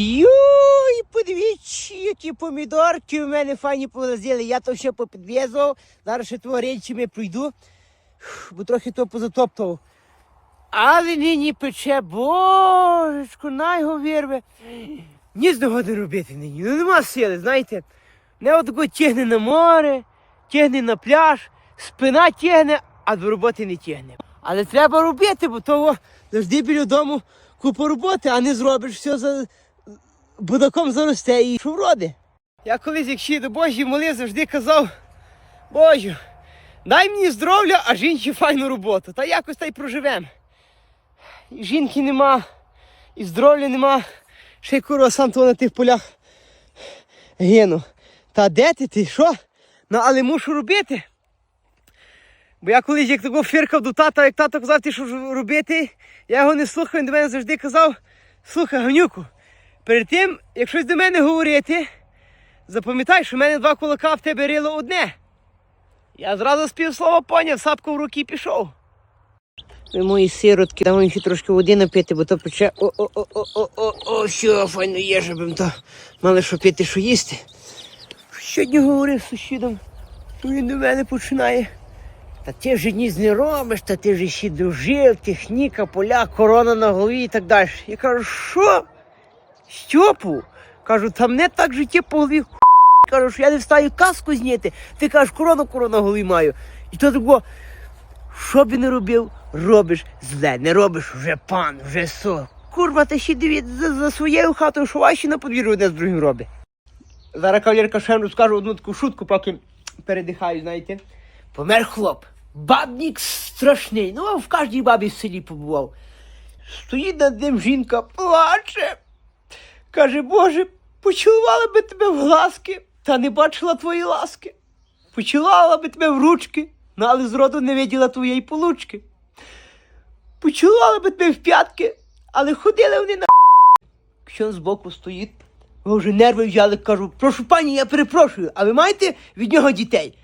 Йой, подивіться, які помідорки у мене файні полазили. Я то ще попідв'язував. Зараз ще того речами пройду, бо трохи то позатоптав. Але нині пече, божечко, най його вірве. Ні з нього робити нині. Ну нема сили, знаєте. Не отако тягне на море, тягне на пляж, спина тягне, а до роботи не тягне. Але треба робити, бо того завжди біля дому купа роботи, а не зробиш все за будаком заросте і що вроди. Я колись, як ще до Божі молив, завжди казав, Божу, дай мені здоров'я, а жінці файну роботу. Та якось та й проживем. І жінки нема, і здоров'я нема. Ще й курва сам то на тих полях гину. Та де ти ти? Що? Ну, але мушу робити. Бо я колись як такого фіркав до тата, як тато казав, ти що робити, я його не слухав, він до мене завжди казав, слухай, Ганюку, перед тим, як щось до мене говорити, запам'ятай, що в мене два кулака в тебе рило одне. Я зразу з півслова поняв, сапку в руки пішов. Ви мої сиротки, там мені ще трошки води напити, бо то пече. О, о, о, о, о, о, о, все, файно є, щоб то мали що пити, що їсти. Сьогодні говорив з сусідом, то він до мене починає. Та ти вже ніс не робиш, та ти вже ще дружив, техніка, поля, корона на голові і так далі. Я кажу, що? Стьопу? Кажу, там не так життя по голові. Кажу, що я не встаю каску зняти. Ти кажеш, корону корону голові маю. І то такого, що б не робив, робиш зле, не робиш вже пан, вже со. Курва, та ще дивіться за, за своєю хатою, що ваші на подвір'ю одне з другим робить. Зараз кавалерка ще розкажу одну таку шутку, поки передихаю, знаєте. Помер хлоп. Бабник страшний. Ну, а в кожній бабі в селі побував. Стоїть над ним жінка, плаче. Каже, Боже, поцілувала би тебе в глазки, та не бачила твої ласки. Поцілувала би тебе в ручки, але зроду не виділа твоєї получки. Поцілувала би тебе в п'ятки, але ходили вони на Ксьон збоку стоїть. Ви вже нерви взяли, кажу, прошу пані, я перепрошую, а ви маєте від нього дітей?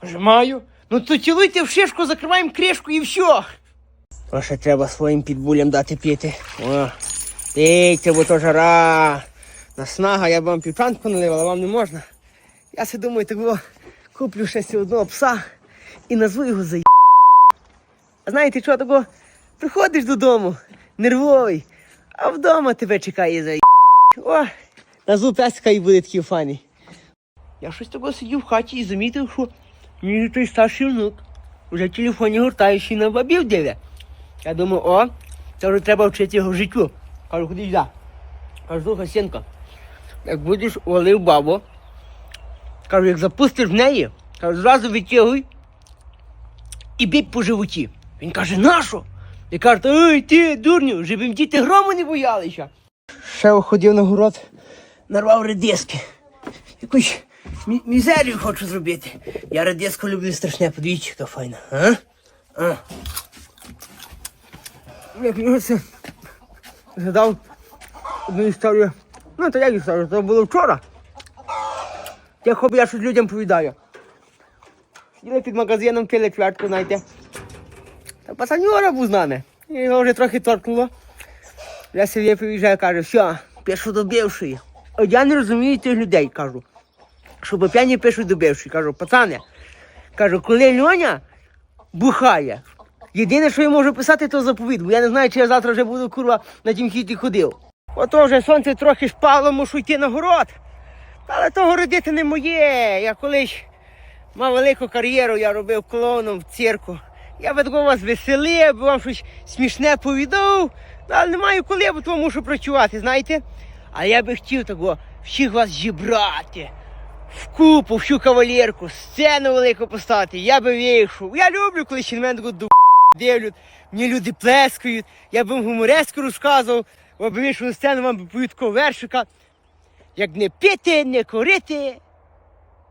Каже, маю. Ну то цілуйте в шишку, закриваємо кришку і все. А треба своїм підбулям дати піти. О, бо то жара. Наснага, я б вам півчанку налив, але вам не можна. Я си думаю, так куплю ще одного пса і назву його за А знаєте що такого? Приходиш додому, нервовий, а вдома тебе чекає за О, назву песика і буде такий файний. Я щось такого сидів в хаті і замітив, що мій той старший внук вже в телефоні гуртаючи на бабів диве. Я думаю, о, це вже треба вчити його життю. Кажу, ходи сюди. Кажу, слухай, синка, як будеш валив бабу, кажу, як запустиш в неї, кажу, зразу витягуй і бій по животі. Він каже, нащо? Я кажу, ой, ти, дурню, їм діти грому не боялися. Ще ходив на город, нарвав редиски. Якусь мі- мізерію хочу зробити. Я редиску люблю страшне, подивіться, яка файна. А? А. Як його це згадав одну історію. Ну, то як історію, це було вчора. Я хобі, я щось людям повідаю. Сиділи під магазином, пили квятку, знаєте. Та пацанюра був з нами. І його вже трохи торкнуло. Я собі приїжджаю, каже, все, пишу до бившої. От я не розумію тих людей, кажу. Щоб п'яні пишуть до бившої. Кажу, пацане, кажу, коли Льоня бухає, єдине, що я можу писати, то заповідь, бо я не знаю, чи я завтра вже буду курва на тім хіті ходив. Ото вже сонце трохи шпало, мушу йти на город. Але то городити не моє. Я колись мав велику кар'єру, я робив клоуном в цирку. Я би такого вас веселив, би вам щось смішне повідав, але не маю коли, бо тому мушу працювати, знаєте? А я би хотів такого всіх вас зібрати. В купу, всю кавалерку, сцену велику поставити, я би вийшов. Я люблю, коли ще на мене таку ду дивлять, мені люди плескають, я б вам гумореску розказував, вийшов сцену, вам би вершика. Як не пити, не курити,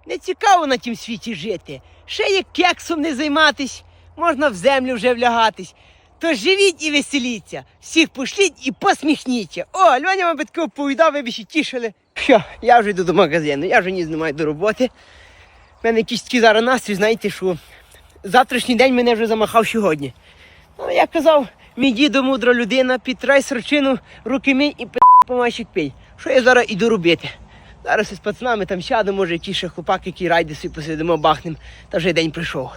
не цікаво на тім світі жити. Ще як кексом не займатись, можна в землю вже влягатись. То живіть і веселіться, всіх пошліть і посміхніться. О, Льоня вам би таке оповідав, ви б ще тішили. Що, я вже йду до магазину, я вже ні знімаю до роботи. У мене якийсь такий зараз настрій, знаєте, що завтрашній день мене вже замахав сьогодні. Ну, як казав, мій дідо мудра людина, підтрай сорчину, руки мій і пи помащик пий. Що я зараз іду робити? Зараз із пацанами там сяду, може, ті ще хлопаки, які райди собі посидимо, бахнем, та вже день прийшов.